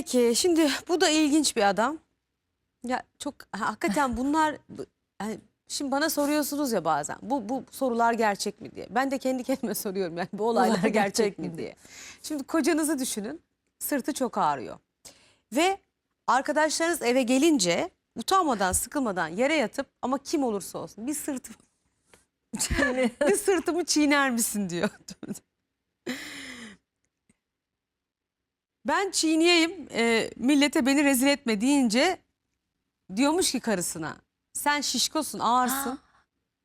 Peki şimdi bu da ilginç bir adam. Ya çok hakikaten bunlar bu- yani şimdi bana soruyorsunuz ya bazen bu bu sorular gerçek mi diye. Ben de kendi kendime soruyorum yani bu olaylar Olay gerçek, mi diye. Şimdi kocanızı düşünün. Sırtı çok ağrıyor. Ve arkadaşlarınız eve gelince utanmadan, sıkılmadan yere yatıp ama kim olursa olsun bir sırtım bir sırtımı çiğner misin diyor. Ben çiğneyeyim e, millete beni rezil etme deyince diyormuş ki karısına sen şişkosun ağırsın.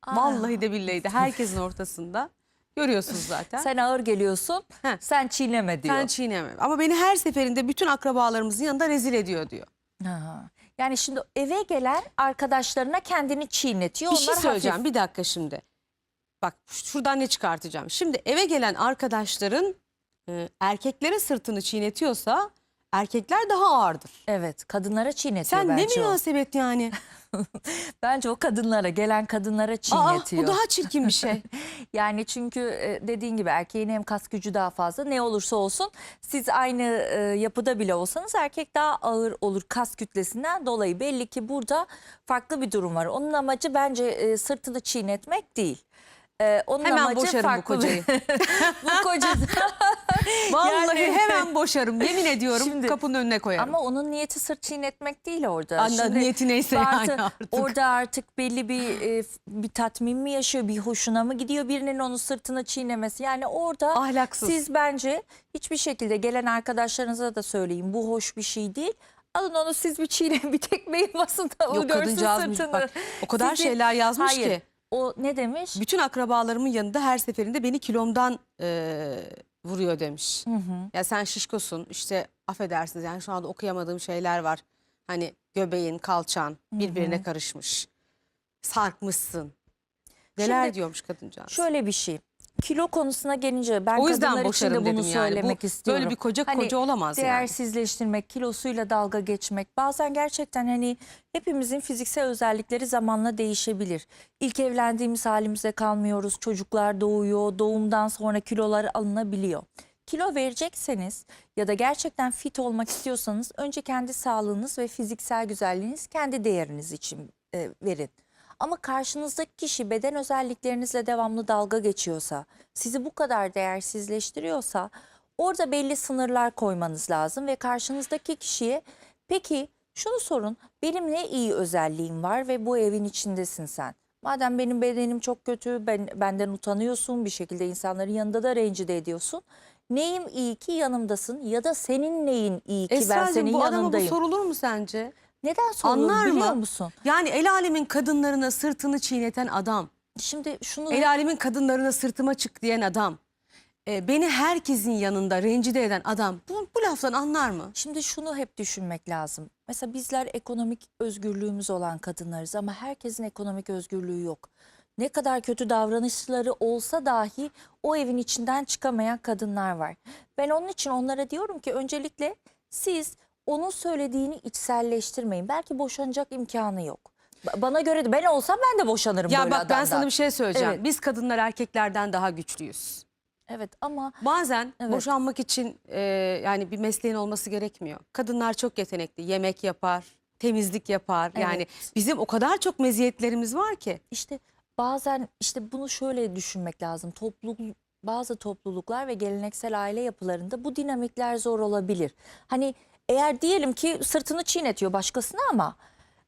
Vallahi de billahi de herkesin ortasında. Görüyorsunuz zaten. Sen, Sen ağır geliyorsun. Heh. Sen çiğneme diyor. çiğneme. Ama beni her seferinde bütün akrabalarımızın yanında rezil ediyor diyor. Ha. Yani şimdi eve gelen arkadaşlarına kendini çiğnetiyor. Bir şey Onlar söyleyeceğim hafif. bir dakika şimdi. Bak şuradan ne çıkartacağım. Şimdi eve gelen arkadaşların e, erkeklere sırtını çiğnetiyorsa erkekler daha ağırdır. Evet kadınlara çiğnetiyor Sen ne bence o. münasebet yani. Bence o kadınlara gelen kadınlara Aa, çiğnetiyor. bu daha çirkin bir şey. Yani çünkü e, dediğin gibi erkeğin hem kas gücü daha fazla ne olursa olsun siz aynı e, yapıda bile olsanız erkek daha ağır olur kas kütlesinden dolayı. Belli ki burada farklı bir durum var. Onun amacı bence e, sırtını çiğnetmek değil. E, onun Hemen amacı boşarım bu farklı bir- kocayı. bu koca Vallahi Yani- hemen boşarım. Yemin ediyorum Şimdi- kapının önüne koyarım. ama onun niyeti sırt çiğnetmek değil orada. Anla- Şimdi niyeti neyse bazı- yani artık. Orada artık belli bir e, bir tatmin mi yaşıyor, bir hoşuna mı gidiyor birinin onun sırtını çiğnemesi. Yani orada Ahlaksız. siz bence hiçbir şekilde gelen arkadaşlarınıza da söyleyin bu hoş bir şey değil. Alın onu siz bir çiğneyin bir tekmeyi basın da o Yok görsün sırtını. bak. O kadar Sizi- şeyler yazmış Hayır, ki. O ne demiş? Bütün akrabalarımın yanında her seferinde beni kilomdan e, vuruyor demiş. Hı hı. Ya sen şişkosun işte affedersiniz yani şu anda okuyamadığım şeyler var. Hani göbeğin, kalçan birbirine karışmış. Sarkmışsın. Neler Şimdi diyormuş kadıncağız. Şöyle bir şey. Kilo konusuna gelince ben o yüzden kadınlar için de bunu dedim yani. söylemek Bu, istiyorum. böyle bir koca Hani koca olamaz yani. değersizleştirmek, kilosuyla dalga geçmek. Bazen gerçekten hani hepimizin fiziksel özellikleri zamanla değişebilir. İlk evlendiğimiz halimizde kalmıyoruz. Çocuklar doğuyor. Doğumdan sonra kilolar alınabiliyor. Kilo verecekseniz ya da gerçekten fit olmak istiyorsanız önce kendi sağlığınız ve fiziksel güzelliğiniz kendi değeriniz için e, verin. Ama karşınızdaki kişi beden özelliklerinizle devamlı dalga geçiyorsa, sizi bu kadar değersizleştiriyorsa orada belli sınırlar koymanız lazım ve karşınızdaki kişiye peki şunu sorun benim ne iyi özelliğim var ve bu evin içindesin sen. Madem benim bedenim çok kötü, ben, benden utanıyorsun bir şekilde insanların yanında da rencide ediyorsun. Neyim iyi ki yanımdasın ya da senin neyin iyi ki ben Esra'cığım senin bu adama bu yanındayım. sorulur mu sence? Neden sorulur Anlar biliyor mı? musun? Yani el alemin kadınlarına sırtını çiğneten adam. Şimdi şunu El alemin kadınlarına sırtıma çık diyen adam. e, beni herkesin yanında rencide eden adam. Bu, bu laftan anlar mı? Şimdi şunu hep düşünmek lazım. Mesela bizler ekonomik özgürlüğümüz olan kadınlarız ama herkesin ekonomik özgürlüğü yok. Ne kadar kötü davranışları olsa dahi o evin içinden çıkamayan kadınlar var. Ben onun için onlara diyorum ki öncelikle siz onun söylediğini içselleştirmeyin. Belki boşanacak imkanı yok. Ba- Bana göre de ben olsam ben de boşanırım Ya böyle bak ben sana bir şey söyleyeceğim. Evet. Biz kadınlar erkeklerden daha güçlüyüz. Evet ama Bazen Evet. boşanmak için e, yani bir mesleğin olması gerekmiyor. Kadınlar çok yetenekli. Yemek yapar, temizlik yapar. Yani Evet. bizim o kadar çok meziyetlerimiz var ki. İşte bazen işte bunu şöyle düşünmek lazım. Topluluk bazı topluluklar ve geleneksel aile yapılarında bu dinamikler zor olabilir. Hani eğer diyelim ki sırtını çiğnetiyor başkasına ama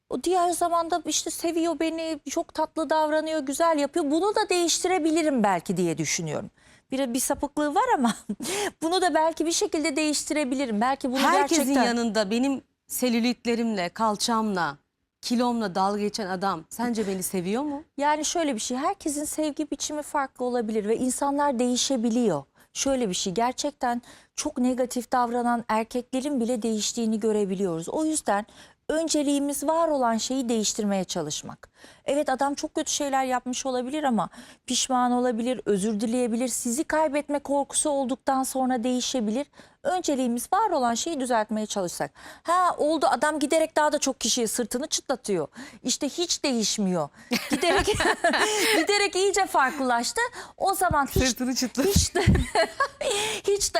o diğer zamanda işte seviyor beni, çok tatlı davranıyor, güzel yapıyor. Bunu da değiştirebilirim belki diye düşünüyorum. Bir, bir sapıklığı var ama bunu da belki bir şekilde değiştirebilirim. Belki bunu Herkesin gerçekten... yanında benim selülitlerimle, kalçamla, kilomla dalga geçen adam sence beni seviyor mu? Yani şöyle bir şey herkesin sevgi biçimi farklı olabilir ve insanlar değişebiliyor. Şöyle bir şey gerçekten çok negatif davranan erkeklerin bile değiştiğini görebiliyoruz. O yüzden önceliğimiz var olan şeyi değiştirmeye çalışmak. Evet adam çok kötü şeyler yapmış olabilir ama pişman olabilir, özür dileyebilir. Sizi kaybetme korkusu olduktan sonra değişebilir. Önceliğimiz var olan şeyi düzeltmeye çalışsak. Ha oldu adam giderek daha da çok kişiye sırtını çıtlatıyor. İşte hiç değişmiyor. Giderek giderek iyice farklılaştı. O zaman hiç Sırtını çıtlat. hiç hiç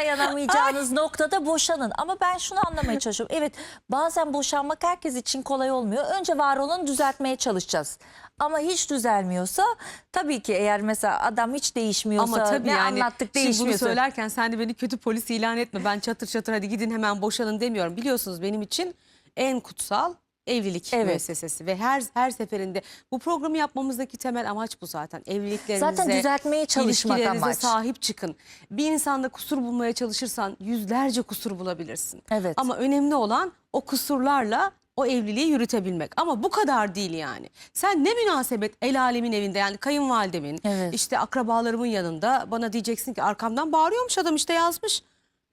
dayanamayacağınız noktada boşanın. Ama ben şunu anlamaya çalışıyorum. Evet bazen boşanmak herkes için kolay olmuyor. Önce var olanı düzeltmeye çalışacağız. Ama hiç düzelmiyorsa tabii ki eğer mesela adam hiç değişmiyorsa Ama tabii ne yani anlattık şimdi bunu değişmiyorsa. söylerken sen de beni kötü polis ilan etme. Ben çatır çatır hadi gidin hemen boşanın demiyorum. Biliyorsunuz benim için en kutsal evlilik Evet. müessesesi ve her her seferinde bu programı yapmamızdaki temel amaç bu zaten. Evliliklerinize, Zaten düzeltmeye çalışmak amaç. sahip çıkın. Bir insanda kusur bulmaya çalışırsan yüzlerce kusur bulabilirsin. Evet. Ama önemli olan o kusurlarla o evliliği yürütebilmek. Ama bu kadar değil yani. Sen ne münasebet el alemin evinde yani kayınvalidemin Evet. işte akrabalarımın yanında bana diyeceksin ki arkamdan bağırıyormuş adam işte yazmış.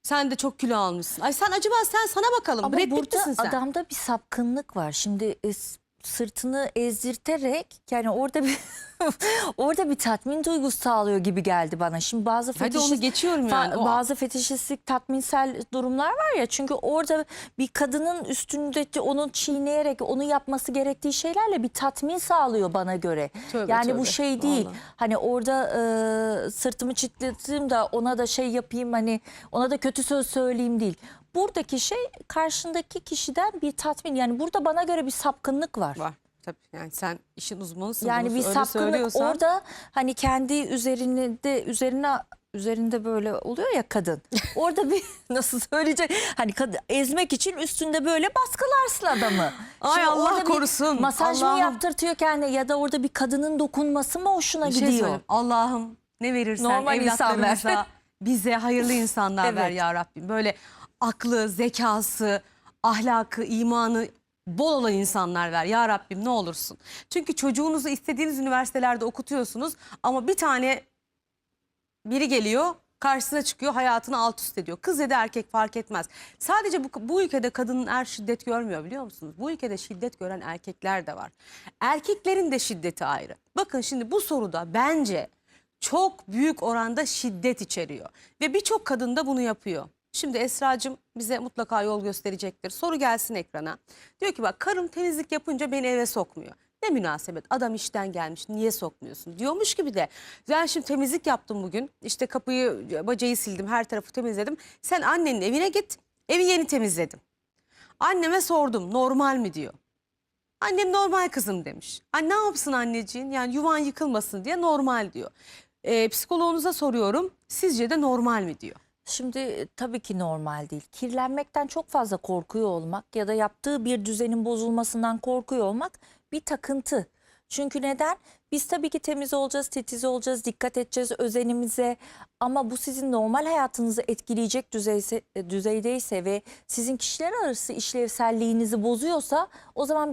Sen de çok kilo almışsın. Ay sen acaba sen sana bakalım. Ama Brad Pitt burada sen? adamda bir sapkınlık var. Şimdi e, s- sırtını ezdirterek yani orada bir orada bir tatmin duygusu sağlıyor gibi geldi bana. Şimdi bazı Hadi onu fetişist- geçiyorum yani. Bazı fetişistlik tatminsel durumlar var ya. Çünkü orada bir kadının üstünde onu çiğneyerek onu yapması gerektiği şeylerle bir tatmin sağlıyor bana göre. Tövbe, yani tövbe. bu şey değil. Vallahi. Hani orada e, sırtımı çitleteyim da ona da şey yapayım hani ona da kötü söz söyleyeyim değil. Buradaki şey karşındaki kişiden bir tatmin. Yani burada bana göre bir sapkınlık var. Var. Tabii yani sen işin uzmanısın. Yani bunu bir sapkınlık orada hani kendi üzerinde üzerine üzerinde böyle oluyor ya kadın. Orada bir nasıl söyleyecek hani kadın ezmek için üstünde böyle baskılarsın adamı. Ay Şimdi Allah korusun. Masaj mı yaptırtıyor kendine ya da orada bir kadının dokunması mı hoşuna Bir şey gidiyor? söyleyeyim. Allah'ım ne verirsen Normal insan ver. evlatlarımıza bize hayırlı insanlar ver Evet. ya Rabbim. Böyle aklı, zekası, ahlakı, imanı bol olan insanlar ver ya Rabbim ne olursun. Çünkü çocuğunuzu istediğiniz üniversitelerde okutuyorsunuz ama bir tane biri geliyor karşısına çıkıyor hayatını alt üst ediyor. Kız ya da erkek fark etmez. Sadece bu, bu ülkede kadının er şiddet görmüyor biliyor musunuz? Bu ülkede şiddet gören erkekler de var. Erkeklerin de şiddeti ayrı. Bakın şimdi bu soruda bence çok büyük oranda şiddet içeriyor. Ve birçok kadın da bunu yapıyor. Şimdi Esra'cığım bize mutlaka yol gösterecektir. Soru gelsin ekrana. Diyor ki bak karım temizlik yapınca beni eve sokmuyor. Ne münasebet adam işten gelmiş niye sokmuyorsun diyormuş gibi de. Ben şimdi temizlik yaptım bugün. İşte kapıyı bacayı sildim her tarafı temizledim. Sen annenin evine git evi yeni temizledim. Anneme sordum normal mi diyor. Annem normal kızım demiş. Ay ne yapsın anneciğin yani yuvan yıkılmasın diye normal diyor. Ee, psikoloğunuza soruyorum sizce de normal mi diyor. Şimdi e, tabii ki normal değil. Kirlenmekten çok fazla korkuyor olmak ya da yaptığı bir düzenin bozulmasından korkuyor olmak bir takıntı. Çünkü neden? Biz tabii ki temiz olacağız, titiz olacağız, dikkat edeceğiz özenimize. Ama bu sizin normal hayatınızı etkileyecek düzeyse, e, düzeydeyse ve sizin kişiler arası işlevselliğinizi bozuyorsa o zaman